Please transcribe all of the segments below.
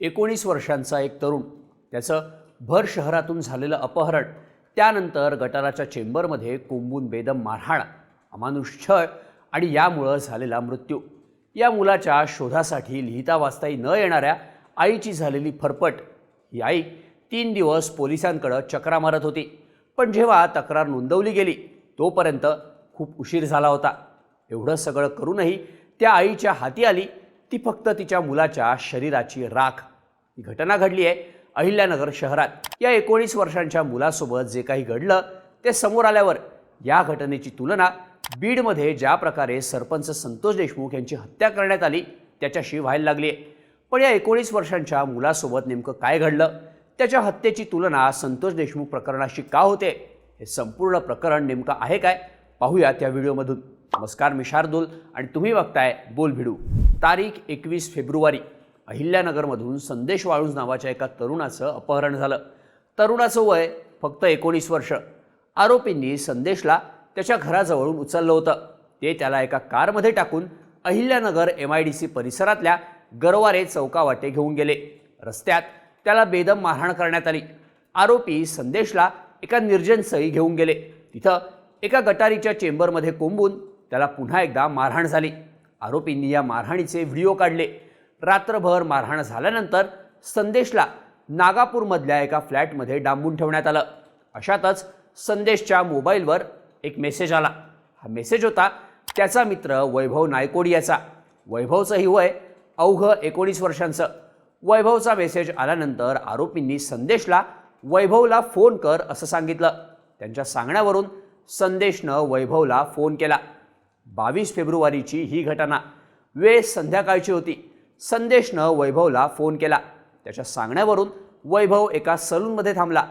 एकोणीस वर्षांचा एक तरुण. त्याचं भर शहरातून झालेलं अपहरण. त्यानंतर गटाराच्या चेंबरमध्ये कोंबून बेदम मारहाण अमानुष छळ आणि यामुळं झालेला मृत्यू. या मुलाच्या शोधासाठी लिहिता वाचताही न येणाऱ्या आईची झालेली फरफट. ही आई तीन दिवस पोलिसांकडं चक्रा मारत होती. पण जेव्हा तक्रार नोंदवली गेली तोपर्यंत खूप उशीर झाला होता. एवढं सगळं करूनही त्या आईच्या हाती आली. ती फक्त तिच्या मुलाच्या शरीराची राख ही घटना घडली आहे अहिल्यानगर शहरात. या एकोणीस वर्षांच्या मुलासोबत जे काही घडलं ते समोर आल्यावर या घटनेची तुलना बीडमध्ये ज्या प्रकारे सरपंच संतोष देशमुख यांची हत्या करण्यात आली त्याच्याशी व्हायला लागली आहे. पण या एकोणीस वर्षांच्या मुलासोबत नेमकं काय घडलं त्याच्या हत्येची तुलना संतोष देशमुख प्रकरणाशी का होते हे संपूर्ण प्रकरण नेमकं आहे काय पाहूया त्या व्हिडिओमधून. नमस्कार मी शार्दूल आणि तुम्ही बघताय बोल भिडू तारीख एकवीस फेब्रुवारी. अहिल्यानगरमधून संदेश वाळूंज नावाच्या एका तरुणाचं अपहरण झालं. तरुणाचं वय फक्त एकोणीस वर्ष. आरोपींनी संदेशला त्याच्या घराजवळून उचललं होतं. ते त्याला एका कारमध्ये टाकून Ahilyanagar M I D C परिसरातल्या गरवारे चौकावाटे घेऊन गेले. रस्त्यात त्याला बेदम मारहाण करण्यात आली. आरोपी संदेशला एका निर्जन सई घेऊन गेले. तिथं एका गटारीच्या चेंबरमध्ये कोंबून त्याला पुन्हा एकदा मारहाण झाली. आरोपींनी या मारहाणीचे व्हिडिओ काढले. रात्रभर मारहाण झाल्यानंतर संदेशला नागापूरमधल्या एका फ्लॅटमध्ये डांबून ठेवण्यात आलं. अशातच संदेशच्या मोबाईलवर एक मेसेज आला. हा मेसेज होता त्याचा मित्र वैभव नायकोडी याचा. वैभवचंही वय अवघं एकोणीस वर्षांचं. वैभवचा मेसेज आल्यानंतर आरोपींनी संदेशला वैभवला फोन कर असं सांगितलं. त्यांच्या सांगण्यावरून संदेशनं वैभवला फोन केला. बावीस फेब्रुवारीची ही घटना. वेळ संध्याकाळची होती. संदेशनं वैभवला फोन केला. त्याच्या सांगण्यावरून वैभव एका सलूनमध्ये थांबला.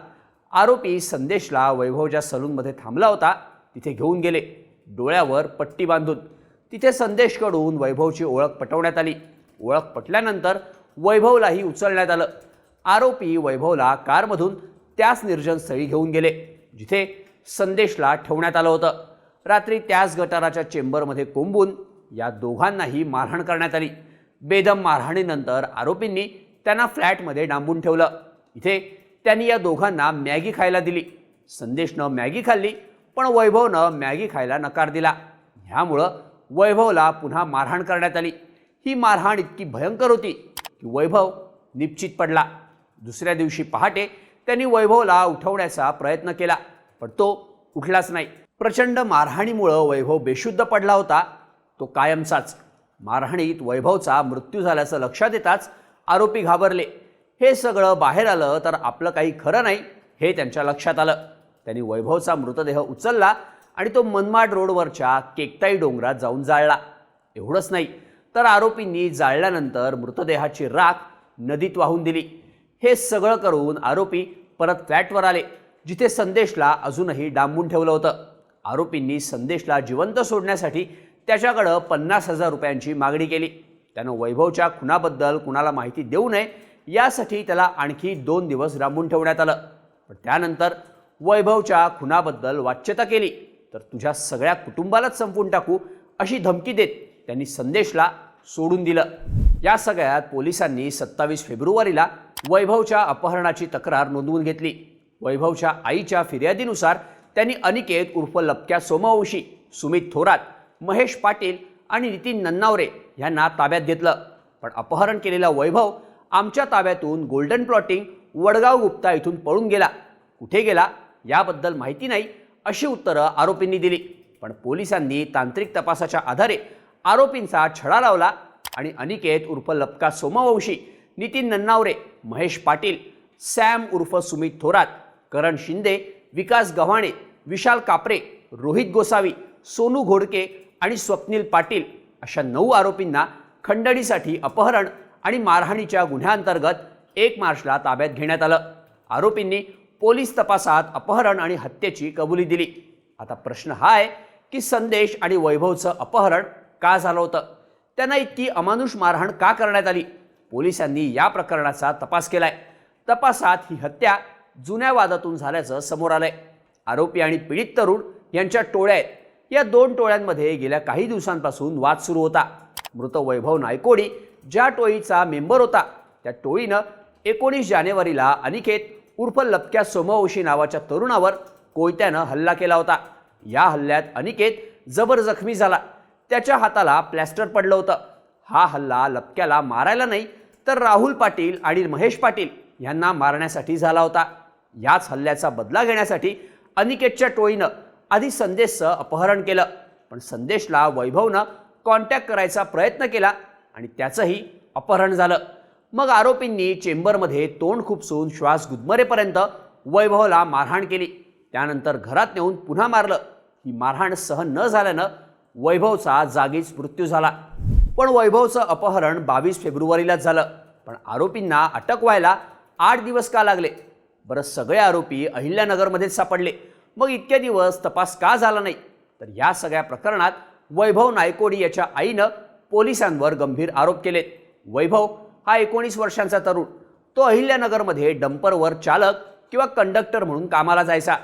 आरोपी संदेशला वैभवच्या सलूनमध्ये थांबला होता तिथे घेऊन गेले डोळ्यावर पट्टी बांधून. तिथे संदेशकडून वैभवची ओळख पटवण्यात आली. ओळख पटल्यानंतर वैभवलाही उचलण्यात आलं. आरोपी वैभवला कारमधून त्याच निर्जन स्थळी घेऊन गेले जिथे संदेशला ठेवण्यात आलं होतं. रात्री त्याच गटाराच्या चेंबरमध्ये कोंबून या दोघांनाही मारहाण करण्यात आली. बेदम मारहाणीनंतर आरोपींनी त्यांना फ्लॅटमध्ये डांबून ठेवलं. इथे त्यांनी या दोघांना मॅगी खायला दिली. संदेशनं मॅगी खाल्ली पण वैभवनं मॅगी खायला नकार दिला. ह्यामुळं वैभवला पुन्हा मारहाण करण्यात आली. ही मारहाण इतकी भयंकर होती की वैभव निश्चित पडला. दुसऱ्या दिवशी पहाटे त्यांनी वैभवला उठवण्याचा प्रयत्न केला पण तो उठलाच नाही. प्रचंड मारहाणीमुळं वैभव बेशुद्ध पडला होता. तो कायमचाच. मारहाणीत वैभवचा मृत्यू झाल्याचं लक्षात येताच आरोपी घाबरले. हे सगळं बाहेर आलं तर आपलं काही खरं नाही हे त्यांच्या लक्षात आलं. त्यांनी वैभवचा मृतदेह उचलला आणि तो मनमाड रोडवरच्या केकताई डोंगरात जाऊन जाळला. एवढंच नाही तर आरोपींनी जाळल्यानंतर मृतदेहाची राख नदीत वाहून दिली. हे सगळं करून आरोपी परत फ्लॅटवर आले जिथे संदेशला अजूनही डांबून ठेवलं होतं. आरोपींनी संदेशला जिवंत सोडण्यासाठी त्याच्याकडं पन्नास हजार रुपयांची मागणी केली. त्यानं वैभवच्या खुनाबद्दल कुणाला माहिती देऊ नये यासाठी त्याला आणखी दोन दिवस रांबून ठेवण्यात आलं. पण त्यानंतर वैभवच्या खुनाबद्दल वाच्यता केली. तर तुझ्या सगळ्या कुटुंबालाच संपवून टाकू अशी धमकी देत त्यांनी संदेशला सोडून दिलं. या सगळ्यात पोलिसांनी सत्तावीस फेब्रुवारीला वैभवच्या अपहरणाची तक्रार नोंदवून घेतली. वैभवच्या आईच्या फिर्यादीनुसार त्यांनी अनिकेत उर्फ लपक्या सोमवंशी सुमित थोरात महेश पाटील आणि नितीन नन्नावरे यांना ताब्यात घेतलं. पण अपहरण केलेला वैभव आमच्या ताब्यातून गोल्डन प्लॉटिंग वडगाव गुप्ता इथून पळून गेला. कुठे गेला याबद्दल माहिती नाही अशी उत्तरं आरोपींनी दिली. पण पोलिसांनी तांत्रिक तपासाच्या आधारे आरोपींचा छडा लावला आणि अनिकेत उर्फ लपका सोमवंशी नितीन नन्नावरे महेश पाटील सॅम उर्फ सुमित थोरात करण शिंदे विकास गव्हाणे विशाल कापरे रोहित गोसावी सोनू घोडके आणि स्वप्नील पाटील अशा नऊ आरोपींना खंडणीसाठी अपहरण आणि मारहाणीच्या गुन्ह्याअंतर्गत एक मार्चला ताब्यात घेण्यात आलं. आरोपींनी पोलीस तपासात अपहरण आणि हत्येची कबुली दिली. आता प्रश्न हा आहे की संदेश आणि वैभवचं अपहरण का झालं होतं? त्यांना इतकी अमानुष मारहाण का करण्यात आली? पोलिसांनी या प्रकरणाचा तपास केलाय. तपासात ही हत्या जुन्या वादातून झाल्याचं समोर आलंय. आरोपी आणि पीडित तरुण यांच्या टोळ्या आहेत. या दोन टोळ्यांमध्ये गेल्या काही दिवसांपासून वाद सुरू होता. मृत वैभव नायकोडी ज्या टोळीचा मेंबर होता त्या टोळीनं एकोणीस जानेवारीला अनिकेत उर्फ लपक्या सोमवंशी नावाच्या तरुणावर कोयत्यानं हल्ला केला होता. या हल्ल्यात अनिकेत जबर जखमी झाला. त्याच्या हाताला प्लॅस्टर पडलं होतं. हा हल्ला लपक्याला मारायला नाही तर राहुल पाटील आणि महेश पाटील यांना मारण्यासाठी झाला होता. याच हल्ल्याचा बदला घेण्यासाठी अनिकेतच्या टोळीनं आधी संदेशचं अपहरण केलं. पण संदेशला वैभवनं कॉन्टॅक्ट करायचा प्रयत्न केला आणि त्याचंही अपहरण झालं. मग आरोपींनी चेंबरमध्ये तोंड खुपसून श्वास गुदमरेपर्यंत वैभवला मारहाण केली. त्यानंतर घरात नेऊन पुन्हा मारलं. ही मारहाण सहन न झाल्यानं वैभवचा जागीच मृत्यू झाला. पण वैभवचं अपहरण बावीस फेब्रुवारीलाच झालं. पण आरोपींना अटक व्हायला आठ दिवस का लागले? बरं सगळे आरोपी अहिल्यानगरमध्येच सापडले. मग इतके दिवस तपास का झाला नाही? तर या सगळ्या प्रकरणात वैभव नायकोडी याच्या आईनं पोलिसांवर गंभीर आरोप केलेत वैभव हा एकोणीस वर्षांचा तरुण. तो अहिल्यानगरमध्ये डंपरवर चालक किंवा कंडक्टर म्हणून कामाला जायचा.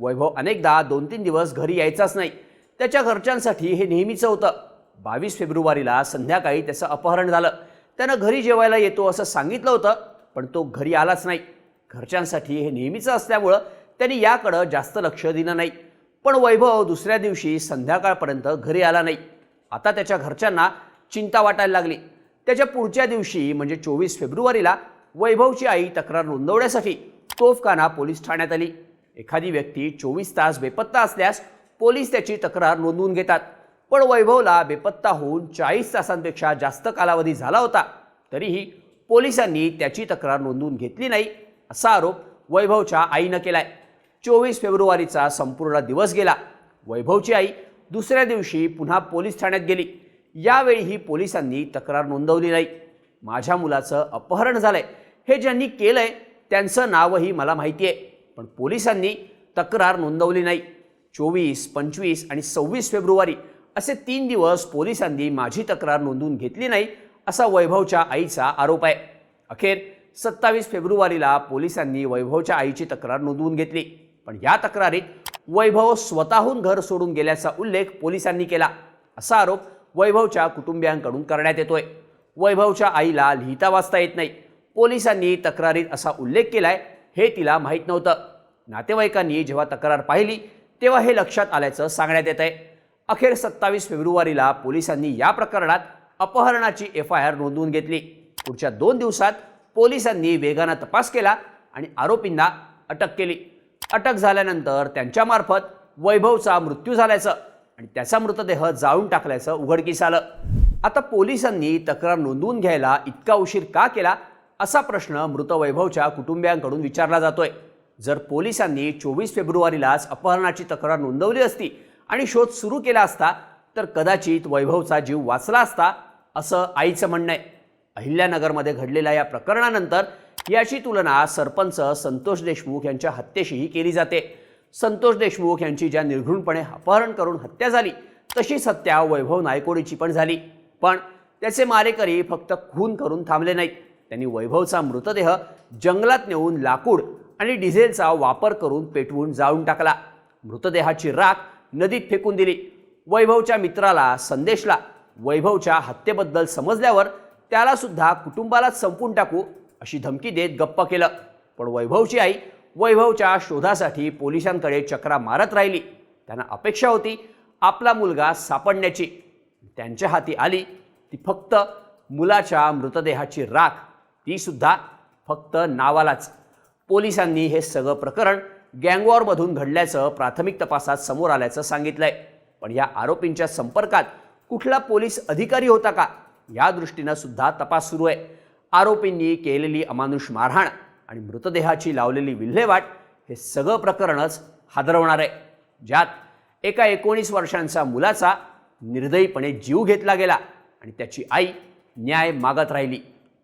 वैभव अनेकदा दोन तीन दिवस घरी यायचाच नाही. त्याच्या घरच्यांसाठी हे नेहमीचं होतं. बावीस फेब्रुवारीला संध्याकाळी त्याचं अपहरण झालं. त्यानं घरी जेवायला येतो असं सांगितलं होतं पण तो घरी आलाच नाही. घरच्यांसाठी हे नेहमीचं असल्यामुळं त्यांनी याकडं जास्त लक्ष दिलं नाही. पण वैभव दुसऱ्या दिवशी संध्याकाळपर्यंत घरी आला नाही. आता त्याच्या घरच्यांना चिंता वाटायला लागली. त्याच्या पुढच्या दिवशी म्हणजे चोवीस फेब्रुवारीला वैभवची आई तक्रार नोंदवण्यासाठी तोफखाना पोलीस ठाण्यात आली. एखादी व्यक्ती चोवीस तास बेपत्ता असल्यास पोलीस त्याची तक्रार नोंदवून घेतात. पण वैभवला बेपत्ता होऊन चाळीस तासांपेक्षा जास्त कालावधी झाला होता. तरीही पोलिसांनी त्याची तक्रार नोंदवून घेतली नाही असा आरोप वैभवच्या आईनं केलाय. चोवीस फेब्रुवारीचा संपूर्ण दिवस गेला. वैभवची आई दुसऱ्या दिवशी पुन्हा पोलीस ठाण्यात गेली. यावेळीही पोलिसांनी तक्रार नोंदवली नाही. माझ्या मुलाचं अपहरण झालंय. हे ज्यांनी केलंय त्यांचं नावही मला माहिती आहे पण पोलिसांनी तक्रार नोंदवली नाही. चोवीस पंचवीस आणि सव्वीस फेब्रुवारी असे तीन दिवस पोलिसांनी माझी तक्रार नोंदवून घेतली नाही असा वैभवच्या आईचा आरोप आहे. अखेर सत्तावीस फेब्रुवारीला पोलिसांनी वैभवच्या आईची तक्रार नोंदवून घेतली. पण या तक्रारीत वैभव स्वतःहून घर सोडून गेल्याचा उल्लेख पोलिसांनी केला. असा आरोप वैभवच्या कुटुंबियांकडून करण्यात येतोय. वैभवच्या आईला लिहिता वाचता येत नाही. पोलिसांनी तक्रारीत असा उल्लेख केलाय हे तिला माहीत नव्हतं. नातेवाईकांनी जेव्हा तक्रार पाहिली तेव्हा हे लक्षात आल्याचं सांगण्यात येत आहे अखेर सत्तावीस फेब्रुवारीला पोलिसांनी या प्रकरणात अपहरणाची एफ आय आर नोंदवून घेतली. पुढच्या दोन दिवसात पोलिसांनी वेगानं तपास केला आणि आरोपींना अटक केली. अटक झाल्यानंतर त्यांच्यामार्फत वैभवचा मृत्यू झाल्याचं आणि त्याचा मृतदेह जाळून टाकल्याचं उघडकीस आलं. आता पोलिसांनी तक्रार नोंदवून घ्यायला इतका उशीर का केला असा प्रश्न मृत वैभवच्या कुटुंबियांकडून विचारला जातोय. जर पोलिसांनी चोवीस फेब्रुवारीलाच अपहरणाची तक्रार नोंदवली असती आणि शोध सुरू केला असता तर कदाचित वैभवचा जीव वाचला असता असं आईचं म्हणणं आहे. अहिल्यानगरमध्ये घडलेल्या या प्रकरणानंतर याची तुलना सरपंच संतोष देशमुख यांच्या हत्येशीही केली जाते. संतोष देशमुख यांची ज्या निर्घृणपणे अपहरण करून हत्या झाली तशीच हत्या वैभव नायकोडीची पण झाली. पण त्याचे मारेकरी फक्त खून करून थांबले नाहीत. त्यांनी वैभवचा मृतदेह जंगलात नेऊन लाकूड आणि डिझेलचा वापर करून पेटवून जाळून टाकला. मृतदेहाची राख नदीत फेकून दिली. वैभवच्या मित्राला संदेशला. वैभवच्या हत्येबद्दल समजल्यावर त्याला सुद्धा कुटुंबालाच संपून टाकू अशी धमकी देत गप्प केलं. पण वैभवची आई वैभवच्या शोधासाठी पोलिसांकडे चक्रा मारत राहिली. त्यांना अपेक्षा होती आपला मुलगा सापडण्याची. त्यांच्या हाती आली ती फक्त मुलाच्या मृतदेहाची राख. ती सुद्धा फक्त नावालाच. पोलिसांनी हे सगळं प्रकरण गँगवॉरमधून घडल्याचं प्राथमिक तपासात समोर आल्याचं सांगितलंय. पण या आरोपींच्या संपर्कात कुठला पोलीस अधिकारी होता का? या दृष्टीनं सुद्धा तपास सुरू आहे. आरोपींनी केलेली अमानुष मारहाण आणि मृतदेहाची लावलेली विल्हेवाट हे सगळं प्रकरणच हादरवणार आहे. ज्यात एका एकोणीस वर्षांचा मुलाचा निर्दयीपणे जीव घेतला गेला आणि त्याची आई न्याय मागत राहिली.